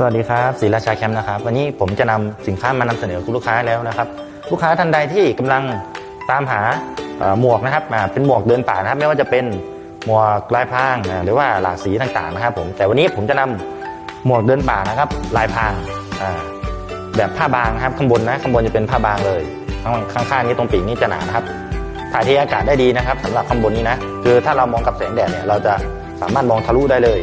สวัสดีครับศรีราชาแคมป์นะครับ วันนี้ผมจะนำสินค้ามานำเสนอคุณลูกค้าแล้วนะครับ ลูกค้าท่านใดที่กำลังตามหาหมวกนะครับอ่าเป็นหมวกเดินป่านะครับ ไม่ว่าจะเป็นหมวกลายพรางหรือว่าหลากสีต่างๆนะครับ ผมแต่วันนี้ผมจะนำหมวกเดินป่านะครับ ลายพรางแบบผ้าบางครับข้างบนนะข้างบนจะเป็นผ้าบางเลยข้างข้างๆนี้ตรงปีกนี้จะหนานะครับถ่ายเทอากาศได้ดีนะครับสำหรับข้างบนนี้นะคือถ้าเรามองกับแสงแดดเนี่ยเราจะสามารถมองทะลุได้เลย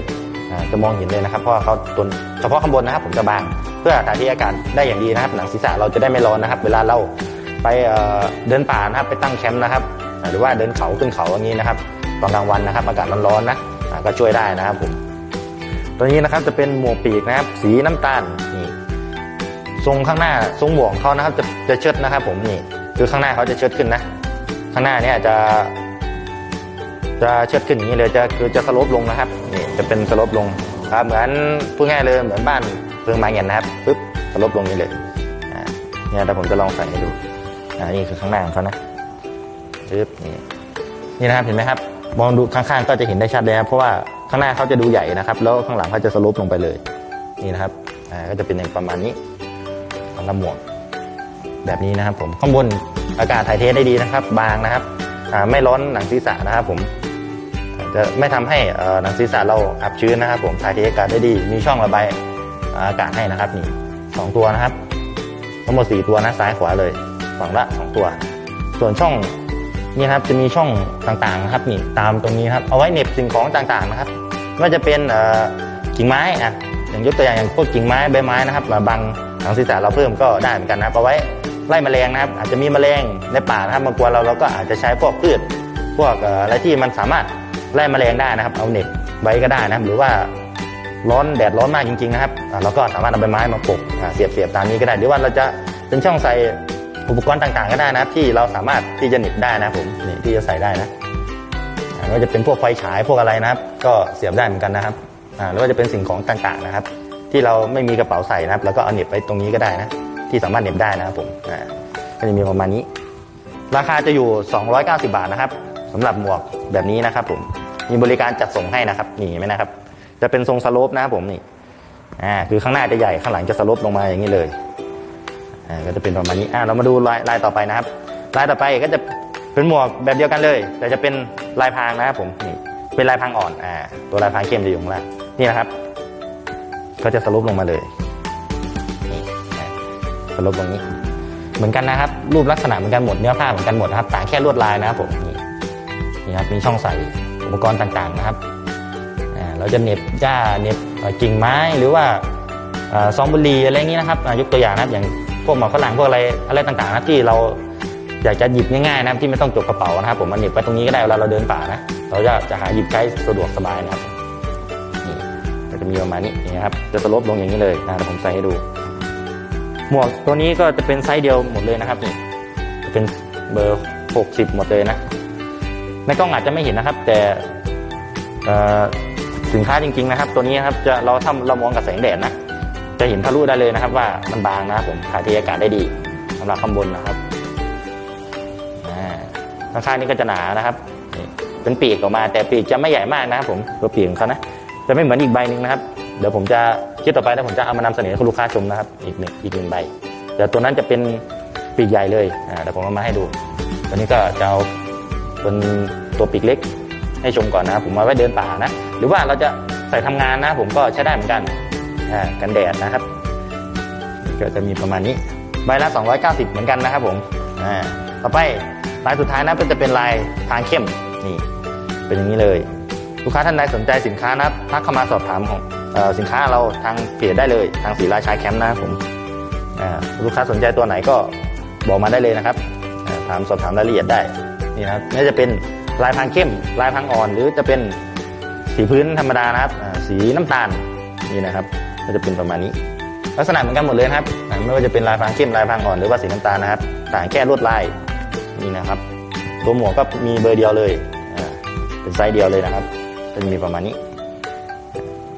จะมองเห็นเลยนะครับเพราะเขาตัวเฉพาะข้างบนนะครับ ผมจะบางเพื่อถ่ายเทอากาศได้อย่างดีนะครับ หนังศีรษะเราจะได้ไม่ร้อนนะครับ เวลาเราไปเดินป่านะครับ ไปตั้งแคมป์นะครับ หรือว่าเดินเขาขึ้นเขาอย่างนี้นะครับ ตอนกลางวันนะครับ อากาศร้อนๆนะก็ช่วยได้นะครับผมตัวนี้นะครับจะเป็นหมวกปีกนะครับ สีน้ำตาลนี่ทรงข้างหน้าทรงหมวกเขานะครับ จะจะเชิดนะครับ ผมนี่คือข้างหน้าเขาจะเชิดขึ้นนะ ข้างหน้าเนี่ยจะ จะเชิดขึ้นอย่างนี้เลยจะคือจะสลปลงนะครับนี่จะเป็นสลปลงครับเหมือนพูดง่ายเลยเหมือนบ้านเพิงไม้เงี้ยนะครับปึ๊บสลปลงนี้เลยเนี่ยแต่ผมจะลองใส่ให้ดูนี่คือข้างหน้าของเขานะปึ๊บนี่นี่นะครับเห็นไหมครับ มองดูข้างๆก็จะเห็นได้ชัดเลยครับเพราะว่าข้างหน้าเขาจะดูใหญ่นะครับ แล้วข้างหลังเขาจะสลปลงไปเลย นี่นะครับก็จะเป็นอย่างประมาณนี้สำหรับหมวกแบบนี้นะครับผมข้างบนอากาศถ่ายเทได้ดีนะครับ บางนะครับไม่ร้อนหนังศีรษะนะครับผม จะไม่ทำให้หนังศีรษะเราอับชื้นนะครับ ผมถ่ายเทอากาศได้ดี มีช่องระบายอากาศให้นะครับนี่สองตัวนะครับ ทั้งหมดสี่ตัวนะซ้ายขวาเลยฝั่งละสองตัว ส่วนช่องนี่ครับจะมีช่องต่างๆนะครับนี่ตามตรงนี้ครับเอาไว้เน็บสิ่งของต่างๆนะครับไม่ว่าจะเป็นกิ่งไม้อะอย่างยกตัวอย่างอย่างพวกกิ่งไม้ใบไม้นะครับมาบังหนังศีรษะเราเพิ่มก็ได้เหมือนกันนะเอาไว้ไล่แมลงนะครับ อาจจะมีแมลงในป่านะครับมากวนเราเราก็อาจจะใช้พวกพืช พวกอะไรที่มันสามารถ ไล่แมลงได้นะครับ เอาเน็ตไว้ก็ได้นะครับ หรือว่าร้อนแดดร้อนมากจริงๆนะครับเราก็สามารถเอาใบไม้มาปกเสียบเสียบตามนี้ก็ได้หรือว่าเราจะเป็นช่องใส่อุปกรณ์ต่างๆ ก็ได้นะครับ ที่เราสามารถที่จะหนีบได้นะผมนี่ที่จะใส่ได้นะไม่ว่าจะเป็นพวกไฟฉายพวกอะไรนะครับ ก็เสียบได้เหมือนกันนะครับหรือว่าจะเป็นสิ่งของต่างๆนะครับ ที่เราไม่มีกระเป๋าใส่นะครับ แล้วก็เอาเน็บไว้ตรงนี้ก็ได้นะที่สามารถเน็บได้นะครับผมก็จะมีประมาณนี้ ราคาจะอยู่ 290 บาทนะครับสำหรับหมวกแบบนี้นะครับผม มีบริการจัดส่งให้นะครับนี่ไหมนะครับ จะเป็นทรงสโลปนะครับผมนี่อ่าคือข้างหน้าจะใหญ่ข้างหลังจะสโลปลงมาอย่างนี้เลยอ่าก็จะเป็นประมาณนี้อ่าเรามาดูลายลายต่อไปนะครับ ลายต่อไปก็จะเป็นหมวกแบบเดียวกันเลย แต่จะเป็นลายพรางนะครับผมนี่เป็นลายพรางอ่อนอ่าตัวลายพรางเข้มจะอยู่ข้างล่างนี่นะครับ ก็จะสโลปลงมาเลยนี่สโลปตรงนี้ เหมือนกันนะครับ รูปลักษณะเหมือนกันหมดเนื้อผ้าเหมือนกันหมดนะครับ ต่างแค่ลวดลายนะครับผมนี่นี่ครับมีช่องใส่ ปกรณ์ต่างๆนะครับ เราจะเน็บหญ้าเน็บกิ่งไม้หรือว่าซองบุหรี่อะไรอย่างนี้นะครับยกตัวอย่างนะครับอย่างพวกหมอกฝรั่งพวกอะไรอะไรต่างๆนะที่เราอยากจะหยิบง่ายๆนะครับที่ไม่ต้องจกกระเป๋านะครับ ผมมันเหน็บไปตรงนี้ก็ได้เวลาเราเดินป่านะเราจะจะหาหยิบใช้สะดวกสบายนะครับนี่ก็จะมีประมาณนี้นี่นะครับ จะสลบลงอย่างนี้เลยนะเดี๋ยวผมใส่ให้ดู หมวกตัวนี้ก็จะเป็นไซส์เดียวหมดเลยนะครับนี่จะเป็นเบอร์ 60 หมดเลยนะ ในกล้องอาจจะไม่เห็นนะครับ แต่สินค้าจริง ๆ นะครับ ตัวนี้ครับจะเราทำเรามองกับแสงแดดนะจะเห็นทะลุได้เลยนะครับ ว่ามันบางนะครับผมถ่ายเทอากาศได้ดีสำหรับข้างบนนะครับข้างๆนี้ก็จะหนานะครับเป็นปีกออกมา แต่ปีกจะไม่ใหญ่มากนะครับ ผมตัวปีกของเขานะจะไม่เหมือนอีกใบหนึ่งนะครับ เดี๋ยวผมจะคลิปต่อไปแล้วผมจะเอามานำเสนอให้คุณลูกค้าชมนะครับ อีกหนึ่งอีกหนึ่งใบเดี๋ยวตัวนั้นจะเป็นปีกใหญ่เลยอ่าเดี๋ยวผมเอามาให้ดู ตัวนี้ก็จะเอา เป็นตัวปีกเล็ก ให้ชมก่อนนะผมเอาไว้เดินป่านะ หรือว่าเราจะใส่ทำงานนะ ผมก็ใช้ได้เหมือนกันกันแดดนะครับ ก็จะมีประมาณนี้ใบละ 290 เหมือนกันนะครับผมต่อไปลายสุดท้ายนะก็จะเป็นลายทางเข้มนี่เป็นอย่างนี้เลย ลูกค้าท่านใดสนใจสินค้านะครับทักเข้ามาสอบถามของสินค้าเราทางเพจได้เลย ทางสีราชาแคมป์นะครับผมลูกค้าสนใจตัวไหนก็บอกมาได้เลยนะครับถามสอบถามรายละเอียดได้ นี่นะครับไม่ว่าจะเป็นลายพรางเข้ม ลายพรางอ่อน หรือจะเป็นสีพื้นธรรมดานะครับสีน้ำตาลนี่นะครับก็จะเป็นประมาณนี้ ลักษณะเหมือนกันหมดเลยนะครับไม่ว่าจะเป็นลายพรางเข้มลายพรางอ่อนหรือว่าสีน้ำตาลนะครับ ต่างแค่ลวดลายนี่นะครับ ตัวหมวกก็มีเบอร์เดียวเลยเป็นไซส์เดียวเลยนะครับก็จะมีประมาณนี้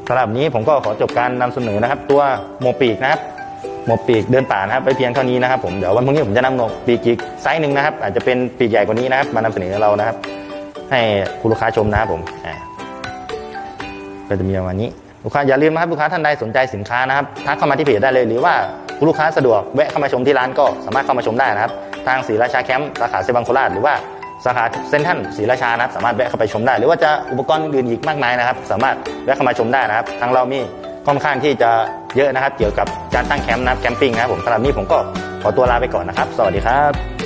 สำหรับนี้ผมก็ขอจบการนำเสนอนะครับ ตัวหมวกปีกนะครับ หมวกปีกเดินป่านะครับไปเพียงเท่านี้นะครับผมเดี๋ยววันพรุ่งนี้ผมจะนำหมวกปีกอีกไซส์หนึ่งนะครับ อาจจะเป็นปีกใหญ่กว่านี้นะครับ มานำเสนอเรานะครับ ให้คุณลูกค้าชมนะครับผมอ่าก็จะมีประมาณนี้ลูกค้าอย่าลืมนะครับลูกค้าท่านใดสนใจสินค้านะครับทักเข้ามาที่เพจได้เลย หรือว่าคุณลูกค้าสะดวกแวะเข้ามาชมที่ร้านก็สามารถเข้ามาชมได้นะครับ ทางศรีราชาแคมป์สาขาเซบังโคราชหรือว่าสาขาเซนทรันศรีราชานะครับสามารถแวะเข้าไปชมได้ หรือว่าจะอุปกรณ์อื่นๆอีกมากมายนะครับ สามารถแวะเข้ามาชมได้นะครับ ทางเรามี ค่อนข้างที่จะเยอะนะครับ เกี่ยวกับการตั้งแคมป์นะครับแคมปิ้งนะครับผมสำหรับนี้ผมก็ขอตัวลาไปก่อนนะครับ สวัสดีครับ